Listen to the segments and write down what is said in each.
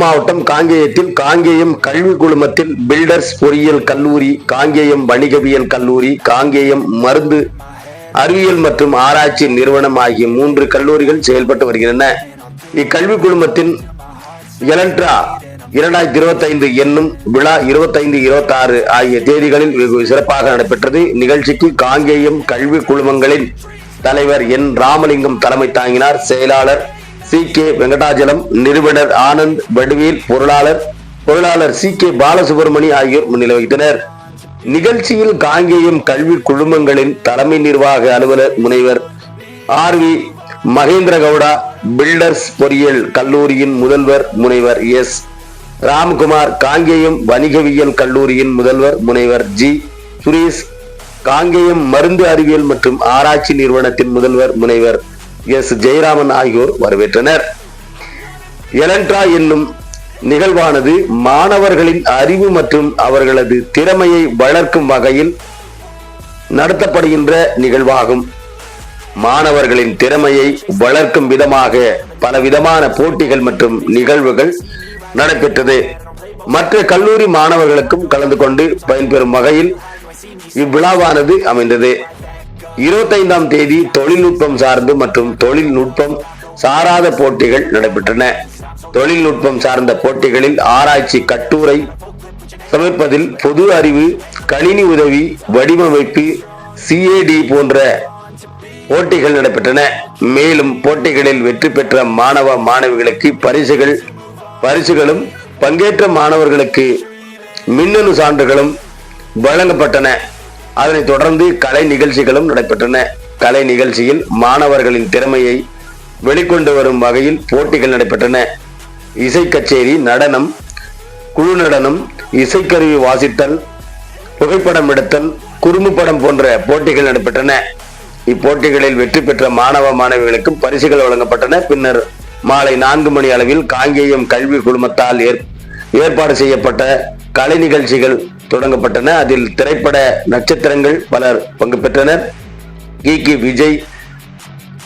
மாவட்டம் காங்கேயத்தில் காங்கேயம் கல்வி குழுமத்தில் பில்டர்ஸ் பொறியியல் கல்லூரி காங்கேயம் வணிகவியல் கல்லூரி காங்கேயம் மருந்து அறிவியல் மற்றும் ஆராய்ச்சி நிறுவனம் ஆகிய மூன்று கல்லூரிகள் செயல்பட்டு வருகின்றன. இக்கல்வி குழுமத்தின் எலன்ட்ரா இரண்டாயிரத்தி இருபத்தி ஐந்து என்னும் விழா இருபத்தைந்து இருபத்தி ஆறு ஆகிய தேதிகளில் வெகு சிறப்பாக நடைபெற்றது. நிகழ்ச்சிக்கு காங்கேயம் கல்வி குழுமங்களின் தலைவர் என் ராமலிங்கம் தலைமை தாங்கினார். செயலாளர் சி கே வெங்கடாஜலம் நிறுவனர் ஆனந்த் வடிவேல் பொருளாளர் பொருளாளர் சி கே பாலசுப்ரமணி ஆகியோர் முன்னிலை வகித்தனர். நிகழ்ச்சியில் காங்கேயம் கல்வி குழுமங்களின் தலைமை நிர்வாக அலுவலர் முனைவர் R V Mahendra Gowda builders பொறியியல் கல்லூரியின் முதல்வர் முனைவர் எஸ் ராம்குமார் காங்கேயம் வணிகவியல் கல்லூரியின் முதல்வர் முனைவர் ஜி சுரேஷ் காங்கேயம் மருந்து அறிவியல் மற்றும் ஆராய்ச்சி நிறுவனத்தின் முதல்வர் முனைவர் எஸ். ஜெயராமன் ஆகியோர் வரவேற்றனர். எலன்ட்ரா என்னும் நிகழ்வானது மாணவர்களின் அறிவு மற்றும் அவர்களது திறமையை வளர்க்கும் வகையில் நடத்தப்படுகின்ற நிகழ்வாகும். மாணவர்களின் திறமையை வளர்க்கும் விதமாக பல விதமான போட்டிகள் மற்றும் நிகழ்வுகள் நடைபெற்றது. மற்ற கல்லூரி மாணவர்களுக்கும் கலந்து கொண்டு பயன்பெறும் வகையில் இவ்விழாவானது அமைந்தது. இருபத்தைந்தாம் தேதி தொழில்நுட்பம் சார்ந்து மற்றும் தொழில்நுட்பம் சாராத போட்டிகள் நடைபெற்றன. தொழில்நுட்பம் சார்ந்த போட்டிகளில் ஆராய்ச்சி கட்டுரை சமைப்பதில் பொது அறிவு கணினி உதவி வடிவமைப்பு சிஏடி போன்ற போட்டிகள் நடைபெற்றன. மேலும் போட்டிகளில் வெற்றி பெற்ற மாணவ மாணவிகளுக்கு பரிசுகள் பரிசுகளும் பங்கேற்ற மாணவர்களுக்கு மின்னணு சான்றுகளும் வழங்கப்பட்டன. அதனைத் தொடர்ந்து கலை நிகழ்ச்சிகளும் நடைபெற்றன. கலை நிகழ்ச்சியில் மாணவர்களின் திறமையை வெளிக்கொண்டு வரும் வகையில் போட்டிகள் நடைபெற்றன. இசை கச்சேரி நடனம் குழு நடனம் இசைக்கருவி வாசித்தல் புகைப்படம் எடுத்தல் குறும்புப்படம் போன்ற போட்டிகள் நடைபெற்றன. இப்போட்டிகளில் வெற்றி பெற்ற மாணவ மாணவிகளுக்கும் பரிசுகள் வழங்கப்பட்டன. பின்னர் மாலை நான்கு மணி அளவில் காங்கேயம் கல்வி குழுமத்தால் ஏற்- ஏற்பாடு செய்யப்பட்ட கலை நிகழ்ச்சிகள் தொடங்கப்பட்டன. அதில் திரைப்பட நட்சத்திரங்கள் பலர் பங்கு பெற்றனர். கி. விஜய்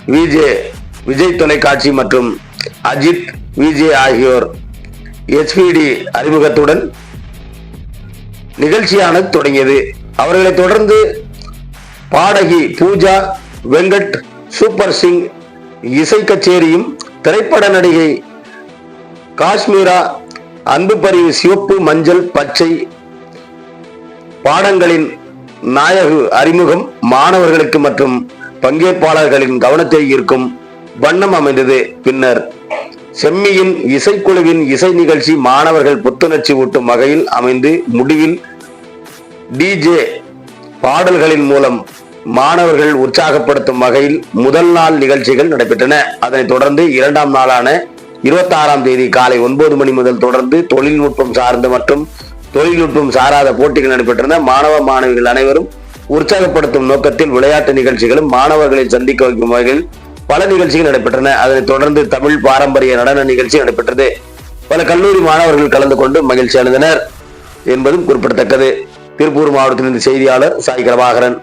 விஜே விஜய் தொலைக்காட்சி மற்றும் அஜித் விஜே ஆகியோர் எஸ்பிடி அறிமுகத்துடன் நிகழ்ச்சியானது தொடங்கியது. அவர்களைத் தொடர்ந்து பாடகி பூஜா வெங்கட் சூப்பர் சிங் இசை கச்சேரியும் திரைப்பட நடிகை காஷ்மீரா அன்பு பரிவு சிவப்பு மஞ்சள் பச்சை பாடங்களின் நாயகு அறிமுகம் மாணவர்களுக்கு மற்றும் பங்கேற்பாளர்களின் கவனத்தை ஈர்க்கும் வண்ணம் அமைந்தது. பின்னர் செம்மியின் இசைக்குழுவின் இசை நிகழ்ச்சி மாணவர்கள் புத்துணர்ச்சி ஊட்டும் வகையில் அமைந்து முடிவில் டிஜே பாடல்களின் மூலம் மாணவர்கள் உற்சாகப்படுத்தும் வகையில் முதல் நாள் நிகழ்ச்சிகள் நடைபெற்றன. அதனைத் தொடர்ந்து இரண்டாம் நாளான இருபத்தி ஆறாம் தேதி காலை ஒன்பது மணி முதல் தொடர்ந்து தொழில்நுட்பம் சார்ந்த மற்றும் தொழில்நுட்பம் சாராத போட்டிகள் நடைபெற்றன மாணவ மாணவிகள் அனைவரும் உற்சாகப்படுத்தும் நோக்கத்தில் விளையாட்டு நிகழ்ச்சிகளும் மாணவர்களை சந்திக்க வைக்கும் வகையில் பல நிகழ்ச்சிகள் நடைபெற்றன. அதனைத் தொடர்ந்து தமிழ் பாரம்பரிய நடன நிகழ்ச்சி நடைபெற்றது. பல கல்லூரி மாணவர்கள் கலந்து கொண்டு மகிழ்ச்சி அடைந்தனர் என்பதும் குறிப்பிடத்தக்கது. திருப்பூர் மாவட்டத்திலிருந்து செய்தியாளர் சாய் பிரபாகரன்